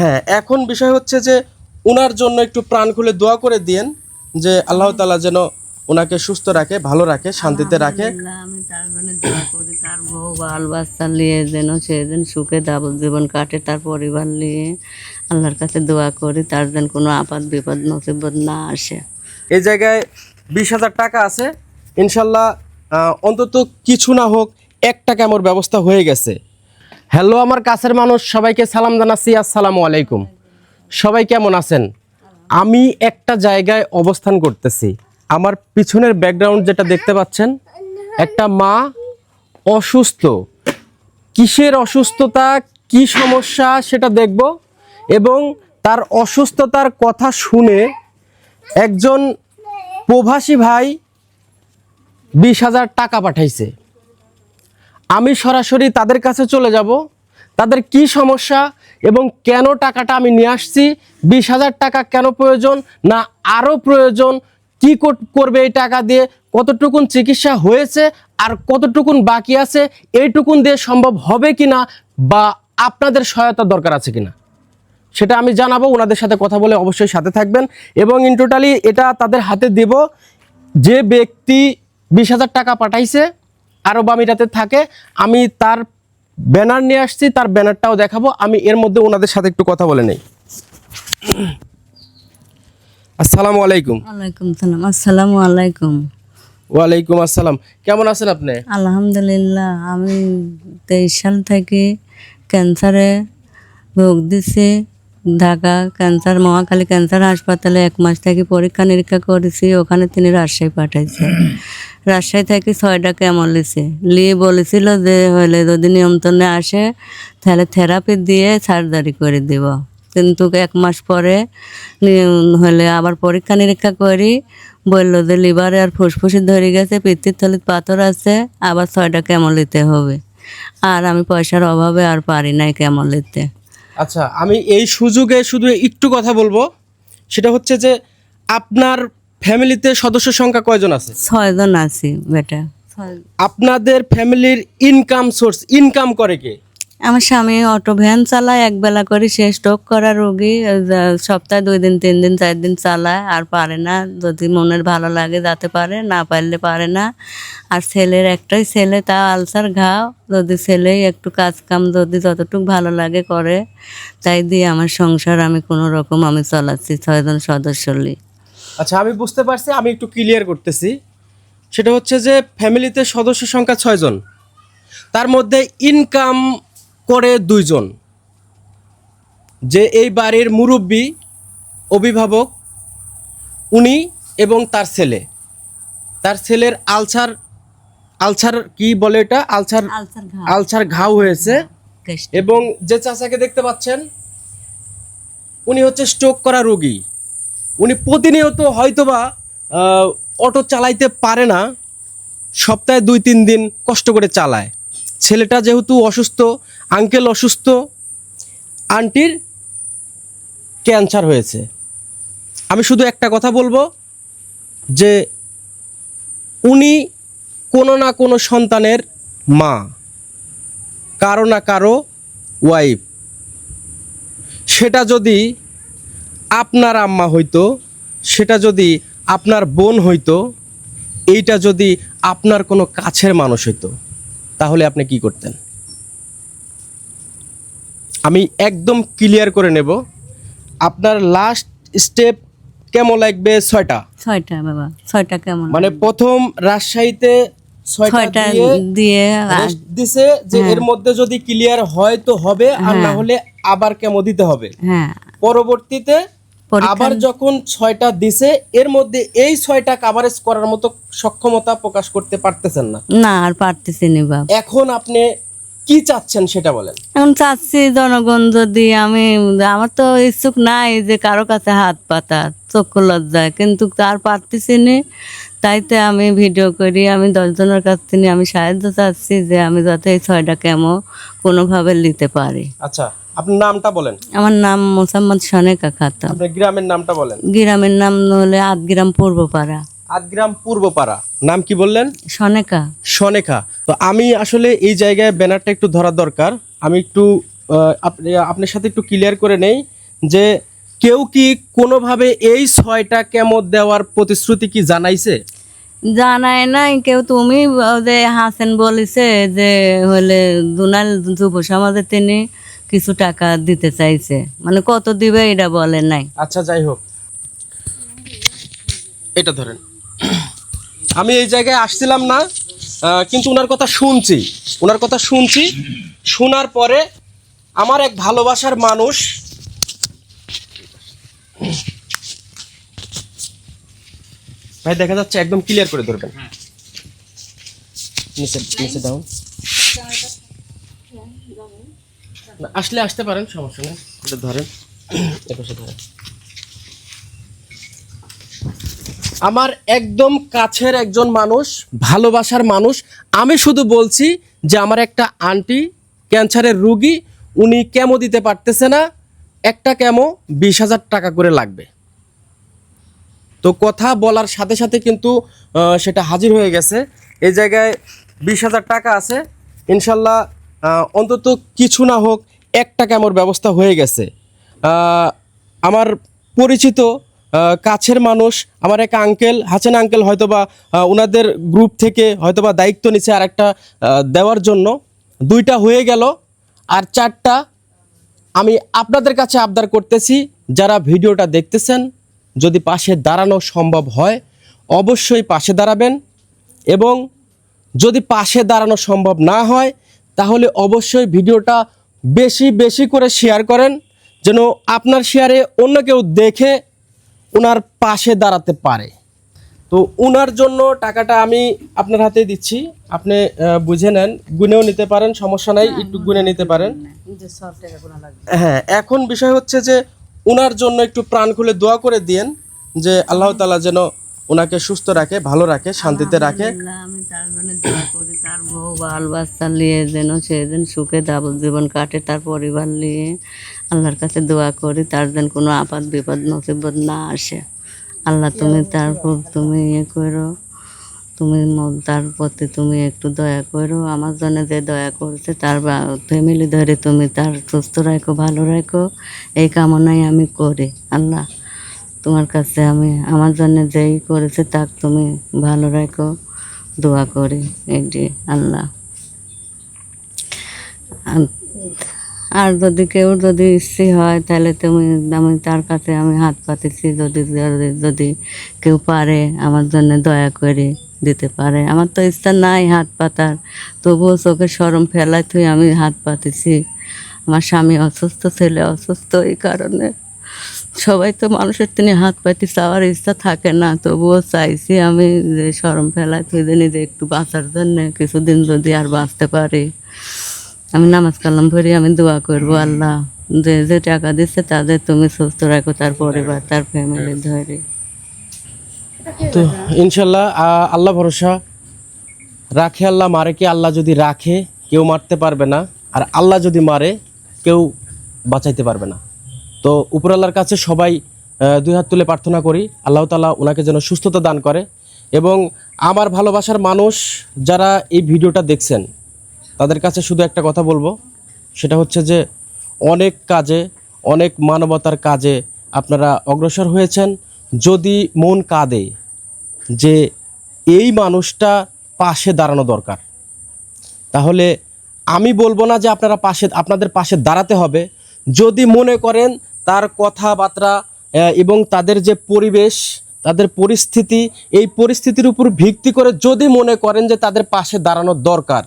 হ্যাঁ এখন বিষয় হচ্ছে যে ওনার জন্য একটু প্রাণ খুলে দোয়া করে দিয়েন যে আল্লাহ তালা যেন ওনাকে সুস্থ রাখে ভালো রাখে শান্তিতে রাখে। আমি তার জন্য দোয়া করি তার বউ বাল বাচ্চা নিয়ে যেন সে যেন সুখে জীবন কাটে তার পরিবার নিয়ে আল্লাহর কাছে দোয়া করি তার যেন কোনো আপাত বিপদ মুসিবত না আসে। এই জায়গায় বিশ হাজার টাকা আছে। ইনশাল্লাহ অন্তত কিছু না হোক এক টাকা আমার ব্যবস্থা হয়ে গেছে। হ্যালো, আমার কাছের মানুষ, সবাইকে সালাম জানাচ্ছি, আসসালামু আলাইকুম। সবাই কেমন আছেন? আমি একটা জায়গায় অবস্থান করতেছি। আমার পিছনের ব্যাকগ্রাউন্ড যেটা দেখতে পাচ্ছেন, একটা মা অসুস্থ। কিসের অসুস্থতা, কি সমস্যা সেটা দেখব এবং তার অসুস্থতার কথা শুনে একজন প্রভাসী ভাই বিশ হাজার টাকা পাঠাইছে। আমি সরাসরি তাদের কাছে চলে যাব। তাদের কি সমস্যা এবং কেন টাকাটা আমি নিয়ে আসছি? বিশ হাজার টাকা কেন প্রয়োজন না আরও প্রয়োজন? কি কর- করবে এই টাকা দিয়ে? কতটুকুন চিকিৎসা হয়েছে আর কতটুকুন বাকি আছে? এইটুকুন দিয়ে সম্ভব হবে কিনা বা আপনাদের সহায়তা দরকার আছে কিনা? সেটা আমি জানাব, ওনাদের সাথে কথা বলে অবশ্যই সাথে থাকবেন। এবং ইন টোটালি এটা তাদের হাতে দেব। যে ব্যক্তি বিশ হাজার টাকা পাঠাইছে আরব আমিরাতে থাকে। আমি তার ব্যানার নিয়ে আসছি তার ব্যানারটাও দেখাবো। আমি এর মধ্যে ওনাদের সাথে একটু কথা বলে নেই। আসসালামু আলাইকুম। ওয়ালাইকুম সালাম। আসসালামু আলাইকুম। ওয়ালাইকুম আসসালাম। কেমন আছেন আপনি? আলহামদুলিল্লাহ আমি তেইশ সাল থেকে ক্যান্সারে ভোগ দিছি। ঢাকা ক্যান্সার মহাখালী ক্যান্সার হাসপাতালে এক মাস থেকে পরীক্ষা নিরীক্ষা করেছি ওখানে তিনি রাজশাহী পাঠাইছে। রাজশাহী থেকে ছয়টা কেমন লিছে লিয়ে বলেছিল যে হলে যদি নিয়ন্ত্রণে আসে তাহলে থেরাপি দিয়ে সার্জারি করে দিব। কিন্তু এক মাস পরে হলে আবার পরীক্ষা নিরীক্ষা করি বলল যে লিভারে আর ফুসফুসি ধরে গেছে পিত্তির থলিত পাথর আছে আবার ছয়টা কেমন নিতে হবে। আর আমি পয়সার অভাবে আর পারি নাই কেমন নিতে আচ্ছা আমি এই সুযোগে শুধু একটু কথা বলব। সেটা হচ্ছে যে আপনার ফ্যামিলিতে সদস্য সংখ্যা কয়জন আছে? ছয়জন আছে বেটা। আপনাদের ফ্যামিলির ইনকাম সোর্স ইনকাম করে কে? আমার স্বামী অটো ভ্যান চালায়, এক বেলা করে সে স্ট্রোক করা রোগী সপ্তাহে দুই দিন, তিন দিন, চার দিন চালায়, আর পারে না। যদি মনের ভালো লাগে যাতে পারে, না পারলে পারে না। আর ছেলের একটাই ছেলে, তা আলসার ঘাও। যদি ছেলেই একটু কাজ কাম যদি যতটুকু ভালো লাগে করে, তাই দিয়ে আমার সংসার আমি কোনো রকম আমি চালাচ্ছি, ছয়জন সদস্য আচ্ছা আমি বুঝতে পারছি, আমি একটু ক্লিয়ার করতেছি। সেটা হচ্ছে যে ফ্যামিলিতে সদস্য সংখ্যা ছয়জন। তার মধ্যে ইনকাম করে দুইজন। যে এই বাড়ির মুরব্বী অভিভাবক উনি এবং তার ছেলে। তার ছেলের আলসার আলসার কি বলে এটা? আলসার আলসার ঘাও। হয়েছে। এবং যে চাচাকে দেখতে পাচ্ছেন উনি হচ্ছে স্ট্রোক করা রোগী। উনি প্রতিনিয়ত হয়তোবা অটো চালাইতে পারে না সপ্তাহে দুই তিন দিন কষ্ট করে চালায়। ছেলেটা যেহেতু অসুস্থ আঙ্কেল অসুস্থ আন্টির ক্যান্সার হয়েছে। আমি শুধু একটা কথা বলব যে উনি কোনো না কোনো সন্তানের মা, কারও না কারও ওয়াইফ সেটা যদি আপনার আম্মা হইতো, সেটা যদি আপনার বোন হইতো, এইটা যদি আপনার কোনো কাছের মানুষ হইতো। তাহলে আপনি কি করতেন? আমি একদম ক্লিয়ার করে নেব আপনার লাস্ট স্টেপ কেমন লাগবে? ছয়টা। ছয়টা বাবা ছয়টা কেমন মানে প্রথম রাজশাহীতে ছয়টা দিয়ে দিছে যে এর মধ্যে যদি ক্লিয়ার হয় তো হবে আর না হলে আবার কেমো দিতে হবে। হ্যাঁ। পরবর্তীতে আবার যখন ছয়টা দিছে এর মধ্যে এই ছয়টা কাভারেজ করার মতো সক্ষমতা প্রকাশ করতে পারতেছেন না। না আর পারতেছি নি বাবা এখন আপনি কি চাচ্ছেন সেটা বলেন। এখন চাচ্ছি জনগণ যদি আমি আমার তো ইচ্ছুক নাই যে কারও কাছে হাত পাতা চক্ষু লজ্জায় কিন্তু তার পারতেছি নি। তাইতে আমি ভিডিও করি আমি দশজনের কাছ থেকে আমি সাহায্য চাচ্ছি যে আমি যাতে এই ছয়টা কেমো কোনোভাবে নিতে পারি। আচ্ছা আপনার নামটা বলেন। আমার নাম মোসাম্মদ সনেকা খাতাম আপনার গ্রামের নামটা বলেন। গ্রামের নাম হলে আটগ্রাম পূর্বপাড়া। আটগ্রাম পূর্বপাড়া। নাম কি বললেন? সনেকা। সনেখা তো আমি আসলে এই জায়গায় ব্যানারটা একটু ধরা দরকার। আমি একটু আপনি আপনার সাথে একটু ক্লিয়ার করে নেই যে কেউ কি কোনোভাবে এই ছয়টা কেমো দেওয়ার প্রতিশ্রুতি কি জানাইছে? জানায় নাই। কেউ তুমি যে হাসেন বলিছে যে হলে দুনাল যুব সমাজে তিনি কিছু টাকা দিতে চাইছে। মানে কত দিবে এটা বলে নাই। আচ্ছা যাই হোক। এটা ধরেন। আমি এই জায়গায় আসছিলাম না কিন্তু ওনার কথা শুনছি। ওনার কথা শুনছি। শোনার পরে আমার এক ভালোবাসার মানুষ ভাই দেখা যাচ্ছে একদম ক্লিয়ার করে ধরবেন। নিচে নিচে না, আসলে আসতে পারেন সমস্যা নেই। এটা ধরেন। এপাশে ধরেন। আমার একদম কাছের একজন মানুষ ভালোবাসার মানুষ আমি শুধু বলছি যে আমার একটা আন্টি ক্যান্সারের রুগী উনি কেমো দিতে পারতেছে না একটা কেমো বিশ হাজার টাকা করে লাগবে। তো কথা বলার সাথে সাথে কিন্তু সেটা হাজির হয়ে গেছে। এই জায়গায় বিশ হাজার টাকা আছে। ইনশাল্লাহ অন্তত কিছু না হোক এক টাকা আমার ব্যবস্থা হয়ে গেছে। আমার পরিচিত কাছের মানুষ, আমার এক আঙ্কেল হাসেন আঙ্কেল হয়তোবা ওনাদের গ্রুপ থেকে হয়তোবা দায়িত্ব নিচ্ছে আর একটা দেওয়ার জন্য। দুইটা হয়ে গেল, আর চারটা আমি আপনাদের কাছে আবদার করতেছি, যারা ভিডিওটা দেখতেছেন, যদি পাশে দাঁড়ানো সম্ভব হয়, অবশ্যই পাশে দাঁড়াবেন এবং যদি পাশে দাঁড়ানো সম্ভব না হয় তাহলে অবশ্যই ভিডিওটা বেশি বেশি করে শেয়ার করেন যেন আপনার শেয়ারে অন্য কেউ দেখে ওনার পাশে দাঁড়াতে পারে। তো ওনার জন্য টাকাটা আমি আপনার হাতে দিচ্ছি। আপনি বুঝে নেন গুনেও নিতে পারেন সমস্যা নাই একটু গুনে নিতে পারেন। হ্যাঁ এখন বিষয় হচ্ছে যে ওনার জন্য একটু প্রাণ খুলে দোয়া করে দিয়েন যে আল্লাহ তালা যেন ওনাকে সুস্থ রাখে ভালো রাখে শান্তিতে রাখে। আমি তার জন্য দোয়া করি। তার বউ বাল বাচ্চা নিয়ে যেন সেদিন সুখে দাবল জীবন কাটে তার পরিবার নিয়ে। আল্লাহর কাছে দোয়া করি, তার যেন কোনো আপাত বিপদ, নসিবত না আসে। আল্লাহ, তুমি তার উপর তুমি ইয়ে করো। তুমি তার প্রতি তুমি একটু দয়া করো। আমার জন্য যে দয়া করছে, তার ফ্যামিলি ধরে তুমি তার সুস্থ রাখো, ভালো রাখো। এই কামনাই আমি করি। আল্লাহ, তোমার কাছে আমি, আমার জন্য যেই করেছে, তাক তুমি ভালো রাখো। দোয়া করি যে আল্লাহ। আর- যদি কেউ যদি ইচ্ছে হয়, তাহলে তুমি আমি তার কাছে আমি হাত পাতেছি যদি- যদি কেউ পারে, আমার জন্য দয়া করে দিতে পারে। আমার তো ইচ্ছা নাই হাত পাতার। তবুও চোখে সরম ফেলায় তুই আমি হাত পাতেছি আমার স্বামী অসুস্থ, ছেলে অসুস্থ এই কারণে। সবাই তো মানুষের তিনি হাত পাতি চাওয়ার ইচ্ছা থাকে না তবুও চাইছি আমি যে সরম ফেলায় তুই যে নিজে একটু বাঁচার জন্য কিছুদিন যদি আর বাঁচতে পারি। আমি নামাজ কালাম পড়ি আমি দোয়া করব আল্লাহ। যে যে টাকা দিচ্ছে তাদের তুমি সুস্থ রাখো তার পরিবার তার ফ্যামিলি ধরে। তো ইনশাল্লাহ আল্লাহ ভরসা। রাখে আল্লাহ মারে কি আল্লাহ যদি রাখে কেউ মারতে পারবে না। আর আল্লাহ যদি মারে কেউ বাঁচাইতে পারবে না। তো উপরাল্লাহর কাছে সবাই দুই হাত তুলে প্রার্থনা করি, আল্লাহ তালা ওনাকে যেন সুস্থতা দান করে। এবং আমার ভালোবাসার মানুষ যারা এই ভিডিওটা দেখছেন, তাদের কাছে শুধু একটা কথা বলব, সেটা হচ্ছে যে অনেক কাজে, অনেক মানবতার কাজে আপনারা অগ্রসর হয়েছেন। যদি মন কাঁদে যে এই মানুষটা পাশে দাঁড়ানো দরকার, তাহলে আমি বলব না যে আপনারা পাশে, আপনাদের পাশে দাঁড়াতে হবে। যদি মনে করেন তার কথাবার্তা এবং তাদের যে পরিবেশ, তাদের পরিস্থিতি, এই পরিস্থিতির উপর ভিত্তি করে যদি মনে করেন যে তাদের পাশে দাঁড়ানোর দরকার,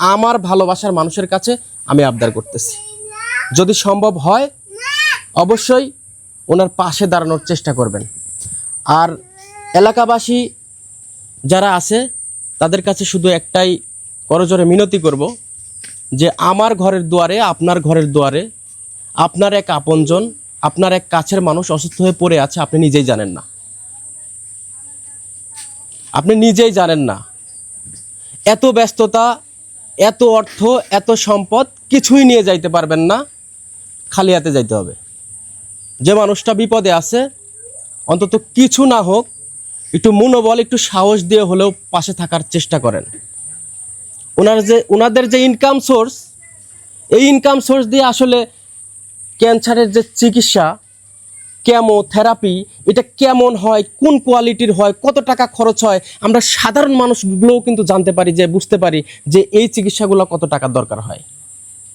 আমার ভালোবাসার মানুষের কাছে আমি আবদার করতেছি। যদি সম্ভব হয়, অবশ্যই ওনার পাশে দাঁড়ানোর চেষ্টা করবেন। আর এলাকাবাসী যারা আছে, তাদের কাছে শুধু একটাই করজোরে মিনতি করব যে, আমার ঘরের দুয়ারে, আপনার ঘরের দুয়ারে আপনার এক আপনজন, আপনার এক কাছের মানুষ অসুস্থ হয়ে পড়ে আছে, আপনি নিজেই জানেন না। আপনি নিজেই জানেন না। এত ব্যস্ততা, এত অর্থ, এত সম্পদ কিছুই নিয়ে যাইতে পারবেন না, খালি হাতে যাইতে হবে। যে মানুষটা বিপদে আছে, অন্তত কিছু না হোক, একটু মনোবল, একটু সাহস দিয়ে হলেও পাশে থাকার চেষ্টা করেন। ওনার যে, ওনাদের যে ইনকাম সোর্স এই ইনকাম সোর্স দিয়ে আসলে ক্যান্সারের যে চিকিৎসা কেমো থেরাপি এটা কেমন হয়, কোন কোয়ালিটির হয়, কত টাকা খরচ হয়, আমরা সাধারণ মানুষগুলোও কিন্তু জানতে পারি যে, বুঝতে পারি যে এই চিকিৎসাগুলো কত টাকা দরকার হয়।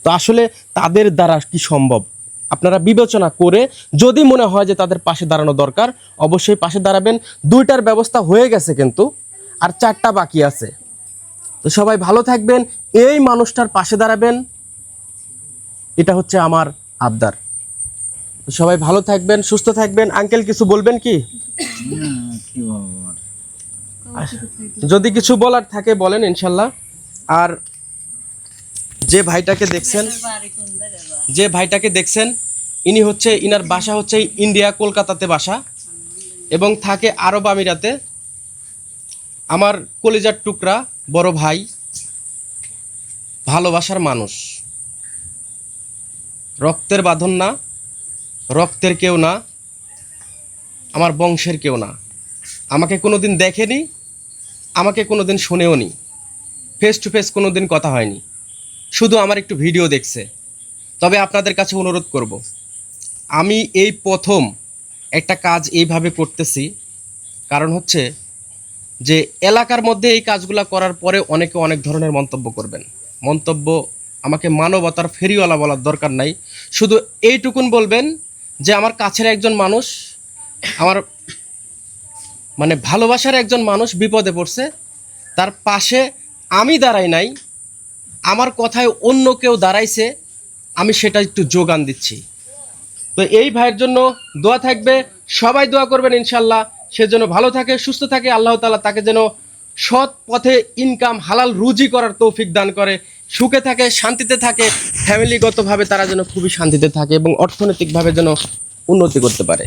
তো আসলে তাদের দ্বারা কি সম্ভব? আপনারা বিবেচনা করে যদি মনে হয় যে তাদের পাশে দাঁড়ানো দরকার, অবশ্যই পাশে দাঁড়াবেন। দুইটার ব্যবস্থা হয়ে গেছে কিন্তু, আর চারটা বাকি আছে। তো সবাই ভালো থাকবেন, এই মানুষটার পাশে দাঁড়াবেন। এটা হচ্ছে আমার আবদার। সবাই ভালো থাকবেন, সুস্থ থাকবেন। আঙ্কেল, কিছু বলবেন কি? যদি কিছু বলার থাকে বলেন ইনশাল্লাহ। আর যে ভাইটাকে দেখছেন, যে ভাইটাকে দেখছেন, ইনি হচ্ছে, ইনার বাসা হচ্ছে ইন্ডিয়া, কলকাতাতে বাসা। এবং থাকে আরব আমিরাতে। আমার কলিজার টুকরা বড় ভাই, ভালোবাসার মানুষ। রক্তের বাঁধন না, রক্তের কেউ না, আমার বংশের কেউ না। আমাকে কোনো দিন দেখেনি, আমাকে কোনোদিন শুনেও নি। ফেস টু ফেস কোনো দিন কথা হয়নি। শুধু আমার একটু ভিডিও দেখছে। তবে আপনাদের কাছে অনুরোধ করব, আমি এই প্রথম একটা কাজ এইভাবে করতেছি। কারণ হচ্ছে যে, এলাকার মধ্যে এই কাজগুলো করার পরে অনেকে অনেক ধরনের মন্তব্য করবেন। মন্তব্য আমাকে মানবতার ফেরিওয়ালা বলার দরকার নাই। শুধু এইটুকুন বলবেন যে আমার কাছের একজন মানুষ, আমার মানে ভালোবাসার একজন মানুষ বিপদে পড়ছে, তার পাশে আমি দাঁড়াই নাই, আমার কথায় অন্য কেউ দাঁড়াইছে, আমি সেটা একটু যোগান দিচ্ছি। তো এই ভাইয়ের জন্য দোয়া থাকবে, সবাই দোয়া করবেন ইনশাল্লাহ সে যেন ভালো থাকে, সুস্থ থাকে, আল্লাহ তাআলা তাকে যেন সৎ পথে ইনকাম হালাল রুজি করার তৌফিক দান করে সুখে থাকে, শান্তিতে থাকে ফ্যামিলিগতভাবে তারা যেন খুবই শান্তিতে থাকে এবং অর্থনৈতিকভাবে যেন উন্নতি করতে পারে।